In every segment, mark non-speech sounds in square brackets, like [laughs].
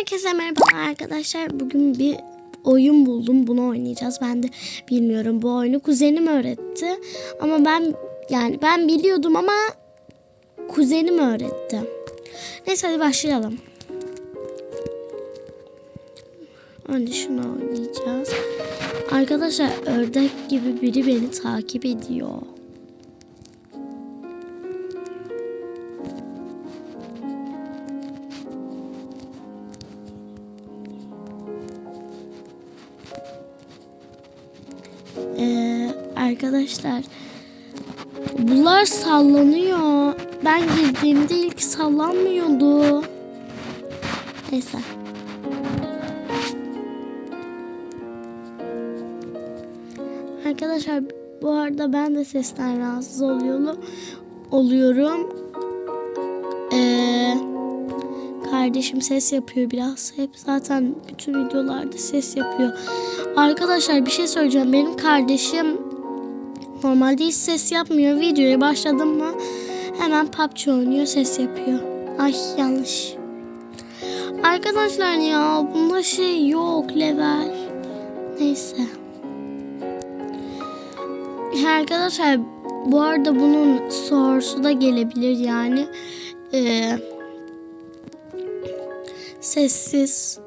Herkese merhaba arkadaşlar. Bugün bir oyun buldum. Bunu oynayacağız. Ben de bilmiyorum bu oyunu. Kuzenim öğretti. Ama ben yani ben biliyordum ama kuzenim öğretti. Neyse hadi başlayalım. Önce şunu oynayacağız. Arkadaşlar ördek gibi biri beni takip ediyor. Arkadaşlar bunlar sallanıyor. Ben girdiğimde ilk sallanmıyordu. Neyse. Arkadaşlar bu arada ben de sesten rahatsız oluyorum. Oluyorum. Ee, kardeşim ses yapıyor biraz. Hep zaten bütün videolarda ses yapıyor. Arkadaşlar bir şey söyleyeceğim. Benim kardeşim normalde hiç ses yapmıyor. Videoya başladım mı hemen PUBG oynuyor ses yapıyor. Ay yanlış. Arkadaşlar ya bunda şey yok level. Neyse. Arkadaşlar bu arada bunun sorusu da gelebilir yani. Ee, sessiz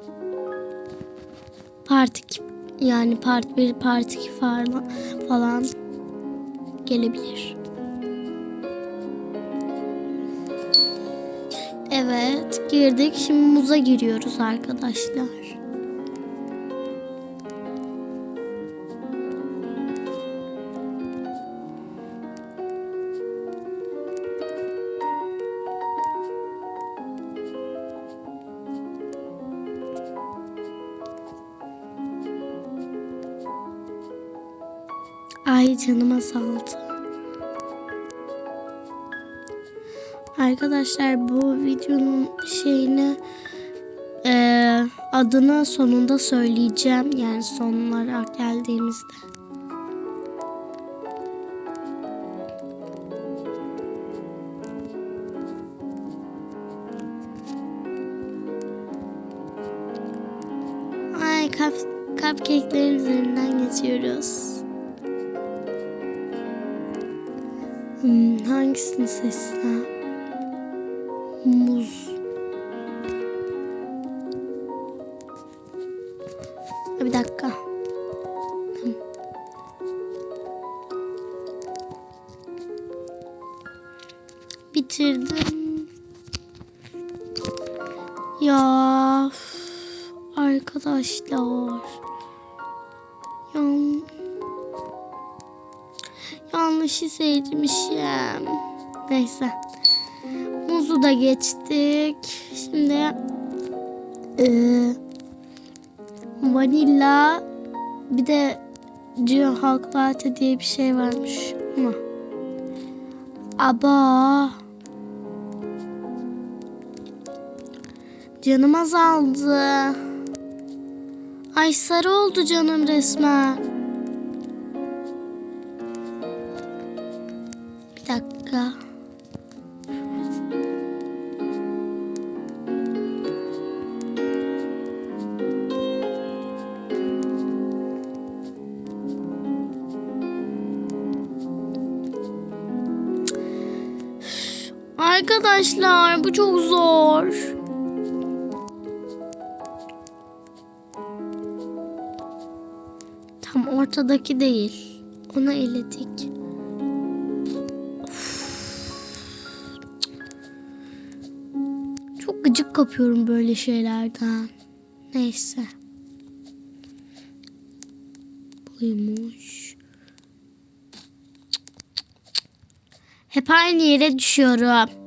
part 2 yani part 1 part 2 falan, falan gelebilir. Evet girdik. Şimdi muza giriyoruz arkadaşlar. Ay canım azaldı. Arkadaşlar bu videonun şeyini eee, adını sonunda söyleyeceğim. Yani sonlara geldiğimizde. Ay kap, cupcake'lerin üzerinden geçiyoruz. Hmm, hangisini seçsem? Yanlışı seçmişim. Neyse. Muzu da geçtik. Şimdi eee vanilla bir de Cio halk diye bir şey varmış ama aba canım azaldı. Ay sarı oldu canım resmen. Arkadaşlar bu çok zor. Tam ortadaki değil. Ona eledik. Çok gıcık kapıyorum böyle şeylerden. Neyse. Buymuş. Hep aynı yere düşüyorum.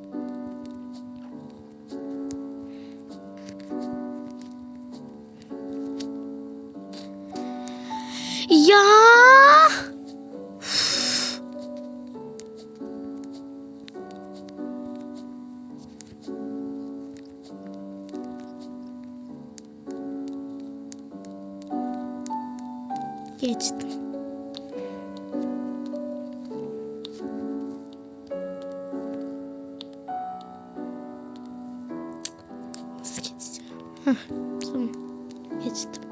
Heh, tamam. Geçtim.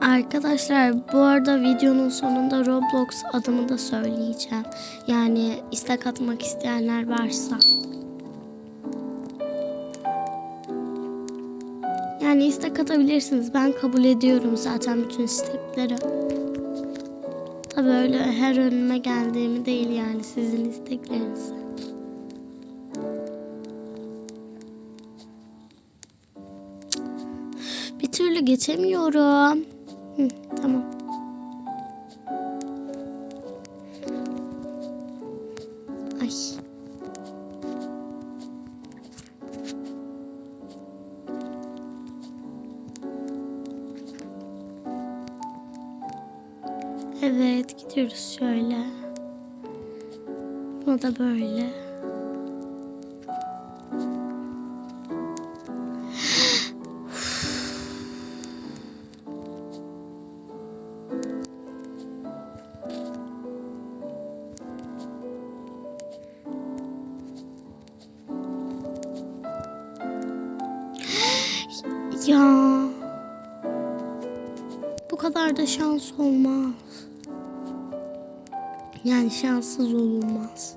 Arkadaşlar bu arada videonun sonunda Roblox adımı da söyleyeceğim. Yani istek atmak isteyenler varsa. Yani istek atabilirsiniz. Ben kabul ediyorum zaten bütün istekleri. Tabii öyle her önüme geldiğimi değil yani sizin isteklerinizi. Bir türlü geçemiyorum. Hı, tamam. Ya. Bu kadar da şans olmaz. Yani şanssız olunmaz.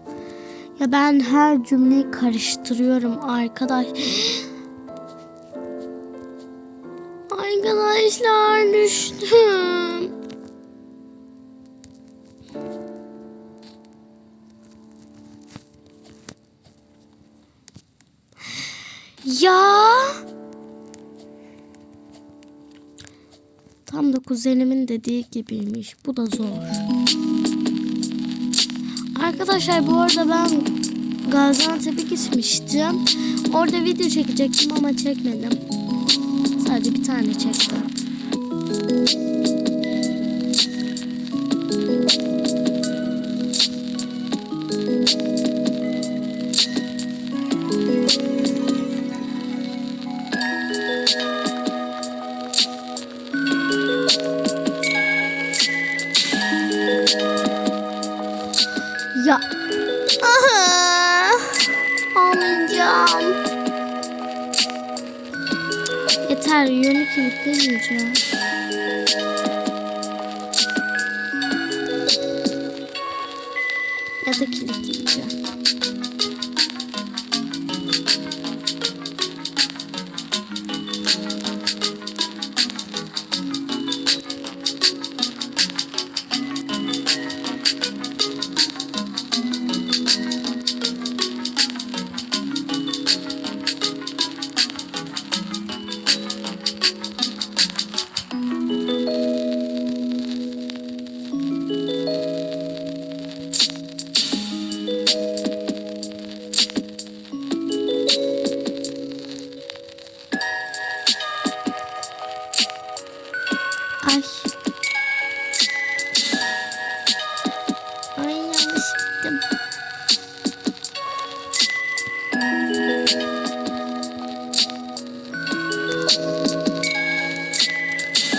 Ya ben her cümleyi karıştırıyorum arkadaş. Arkadaşlar düştüm. Ya. Tam da kuzenimin dediği gibiymiş. Bu da zor. Arkadaşlar bu arada ben Gaziantep'e gitmiştim. Orada video çekecektim ama çekmedim. Sadece bir tane çektim. Yeter yönü kilitlemeyeceğim. Ya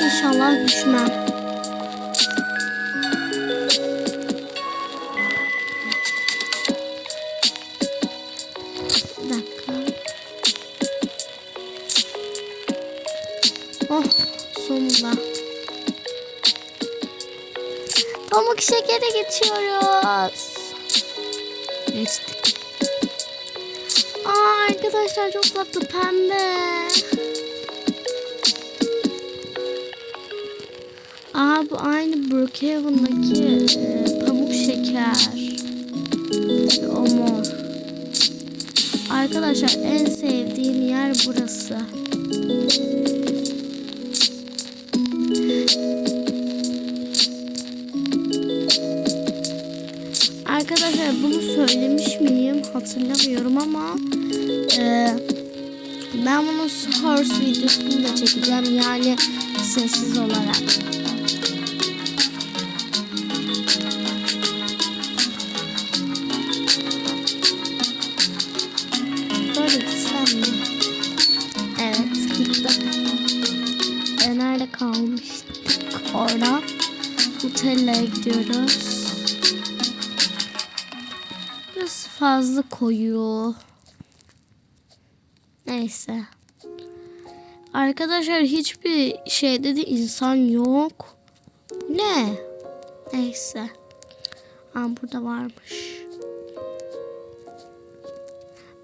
İnşallah düşmem. Arkadaşlar çok tatlı pembe. Aa bu aynı Brookhaven'daki e, pamuk şeker. O mor. Arkadaşlar en sevdiğim yer burası. Arkadaşlar bunu söylemiş miyim hatırlamıyorum ama e, ben bunun source videosunu da çekeceğim yani sessiz olarak. Böyle gitsem mi? Evet gittim. E, nerede kalmıştık? Orada. Nutella'ya gidiyoruz. fazla koyu. Neyse. Arkadaşlar hiçbir şeyde de insan yok. Ne? Neyse. Aa, burada varmış.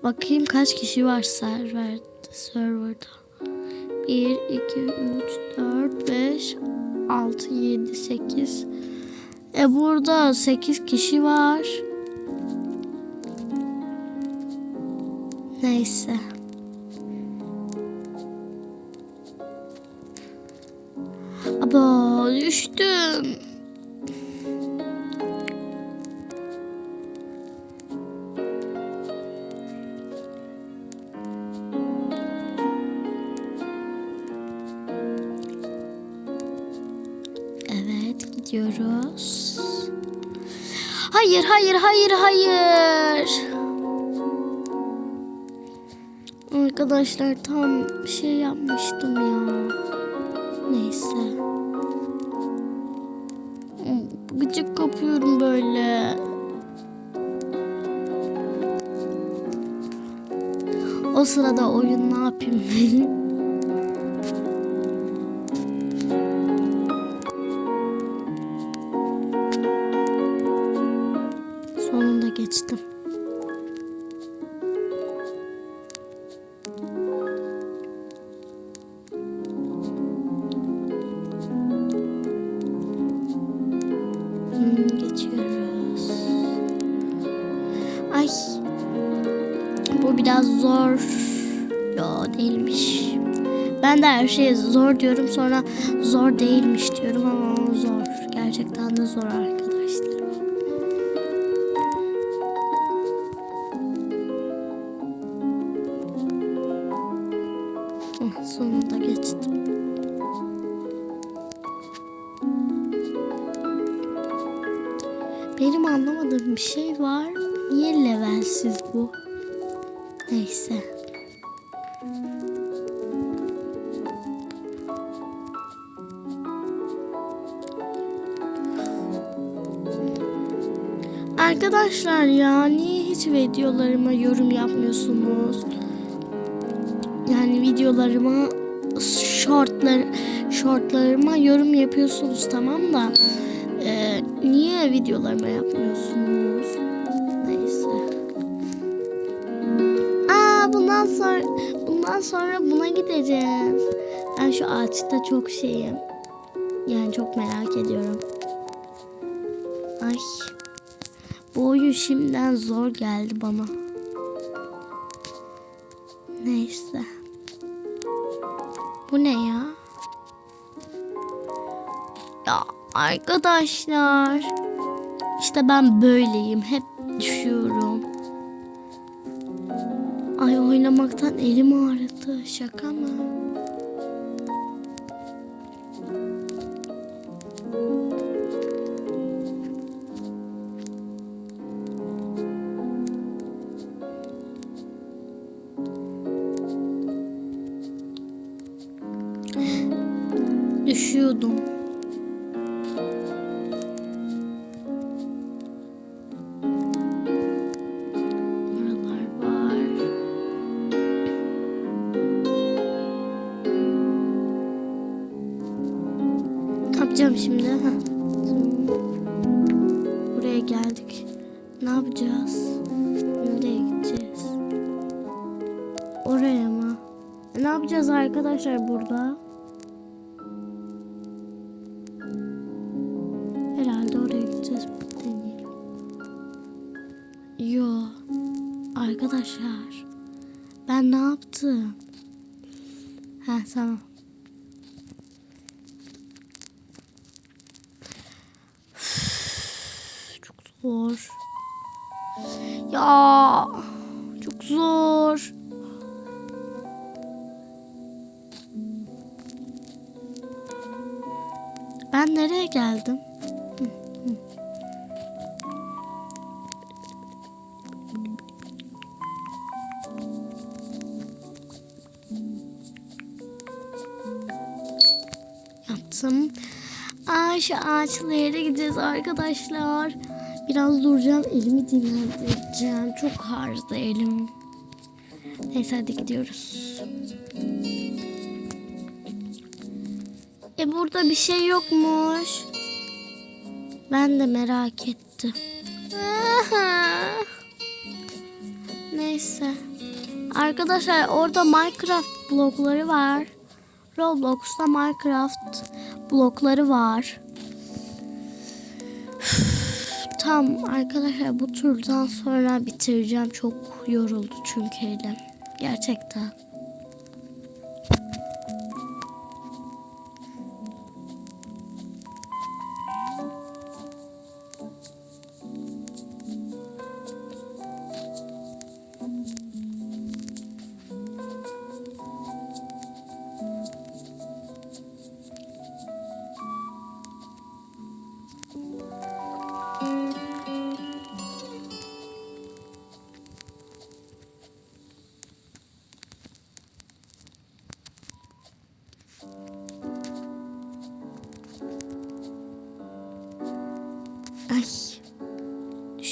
Bakayım kaç kişi var serverde, serverda. 1, 2, 3, 4, 5, 6, 7, 8. E burada 8 kişi var. Neyse. Düştüm. Evet gidiyoruz. Hayır hayır hayır hayır. Arkadaşlar tam şey yapmıştım ya. Neyse. Gıcık kapıyorum böyle. O sırada oyun ne yapayım? [laughs] biraz zor. Yo değilmiş. Ben de her şeye zor diyorum sonra zor değilmiş diyorum ama zor. Gerçekten de zor arkadaşlar. Sonunda geçtim. Benim anlamadığım bir şey var. Niye levelsiz bu? Neyse. Arkadaşlar ya niye hiç videolarıma yorum yapmıyorsunuz? Yani videolarıma shortlar shortlarıma yorum yapıyorsunuz tamam da e, niye videolarıma yapmıyorsunuz? Sonra bundan sonra buna gideceğiz. Ben şu ağaçta çok şeyim. Yani çok merak ediyorum. Ay. Bu oyun şimdiden zor geldi bana. Neyse. Bu ne ya? Ya arkadaşlar. İşte ben böyleyim. Hep düşüyorum. Ay oynamaktan elim ağrıdı. Şaka mı? Düşüyordum. Oraya mı? E, Ne yapacağız arkadaşlar burada? Herhalde oraya gideceğiz. Deneyelim. Yo. Arkadaşlar. Ben ne yaptım? Ha tamam. Çok zor. Ya nereye geldim? Yaptım. Aa şu ağaçlı yere gideceğiz arkadaşlar. Biraz duracağım. Elimi dinlendireceğim. Çok ağrıdı elim. Neyse hadi gidiyoruz. Burada bir şey yokmuş. Ben de merak ettim. [laughs] Neyse. Arkadaşlar orada Minecraft blokları var. Roblox'ta Minecraft blokları var. [sighs] Tam arkadaşlar bu turdan sonra bitireceğim. Çok yoruldu çünkü elim. Gerçekten.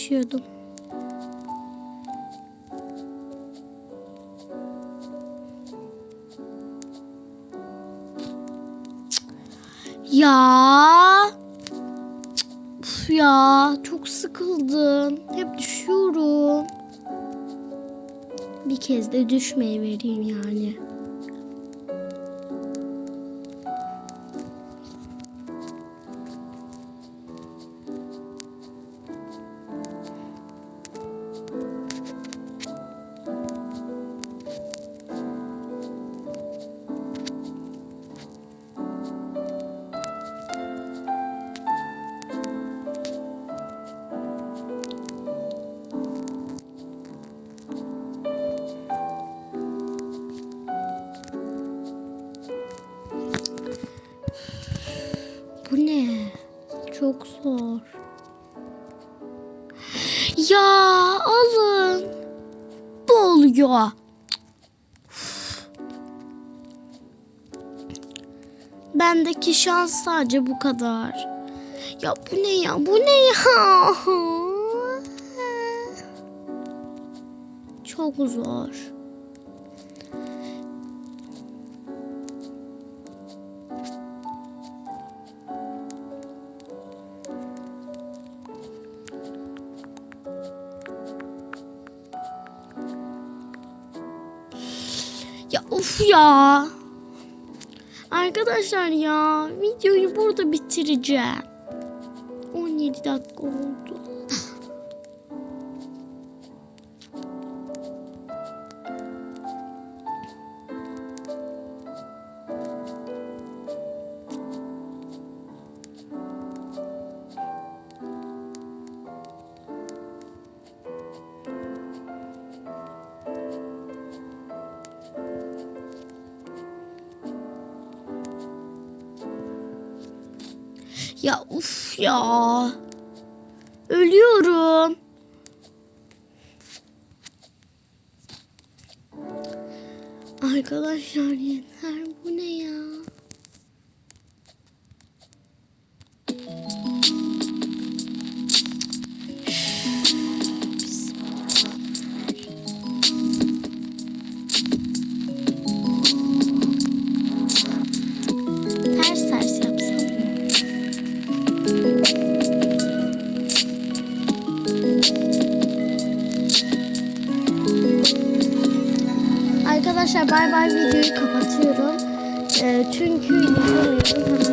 Cık. Ya. Uf ya çok sıkıldım. Hep düşüyorum. Bir kez de düşmeye vereyim yani. Bu ne? Çok zor. Ya alın. Bu oluyor. Bendeki şans sadece bu kadar. Ya bu ne ya? Bu ne ya? [laughs] Çok zor. Ya of ya. Arkadaşlar ya videoyu burada bitireceğim. 17 dakika oldu. Ya uf ya. Ölüyorum. Arkadaşlar yeter bu ne ya? Arkadaşlar bay bay videoyu kapatıyorum. Ee, çünkü yapamıyorum.